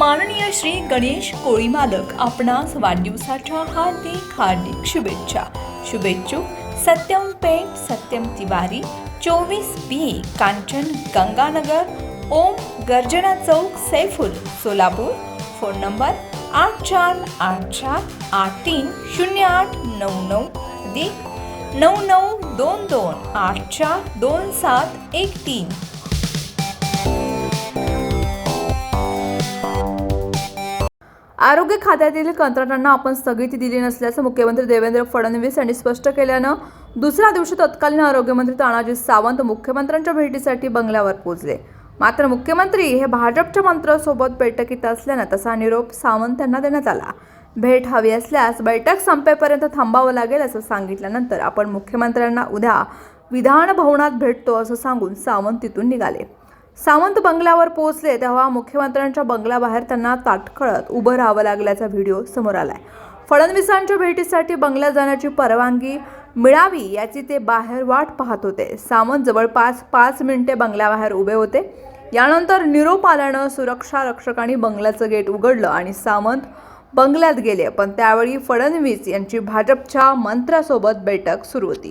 माननीय श्री गणेश कोळी मालक आपणास वाढदिवसाच्या हार्दिक हार्दिक शुभेच्छा. शुभेच्छुक सत्यम पेठ सत्यम तिवारी चोवीस बी कांचन गंगानगर ओम गर्जना चौक सैफुल सोलापूर. फोन नंबर आठ चार आठ चार आठ तीन शून्य आठ नऊ नऊ. अधिक नऊ नऊ दोन दोन आठ चार दोन सात एक तीन. आरोग्य खात्यातील कंत्राटांना आपण स्थगिती दिली नसल्याचं मुख्यमंत्री देवेंद्र फडणवीस यांनी स्पष्ट केल्यानं दुसऱ्या दिवशी तत्कालीन आरोग्यमंत्री तानाजी सावंत मुख्यमंत्र्यांच्या भेटीसाठी बंगल्यावर पोहोचले. मात्र मुख्यमंत्री हे भाजपच्या मंत्र्यासोबत बैठकीत असल्यानं तसा निरोप सावंत यांना देण्यात आला. भेट हवी असल्यास बैठक संपेपर्यंत थांबावं लागेल असं सांगितल्यानंतर आपण मुख्यमंत्र्यांना उद्या विधान भवनात भेटतो असं सांगून सावंत तिथून निघाले. सावंत बंगल्यावर पोहोचले तेव्हा मुख्यमंत्र्यांच्या बंगल्याबाहेर त्यांना ताटकळत उभं राहावं लागल्याचा व्हिडिओ समोर आलाय. फडणवीसांच्या भेटीसाठी बंगल्यात जाण्याची परवानगी मिळावी याची ते बाहेर वाट पाहत होते. सावंत जवळपास पाच मिनिटे बंगल्याबाहेर उभे होते. यानंतर निरोप आल्यानं सुरक्षा रक्षकांनी बंगल्याचं गेट उघडलं आणि सावंत बंगल्यात गेले पण त्यावेळी फडणवीस यांची भाजपच्या मंत्र्यासोबत बैठक सुरू होती.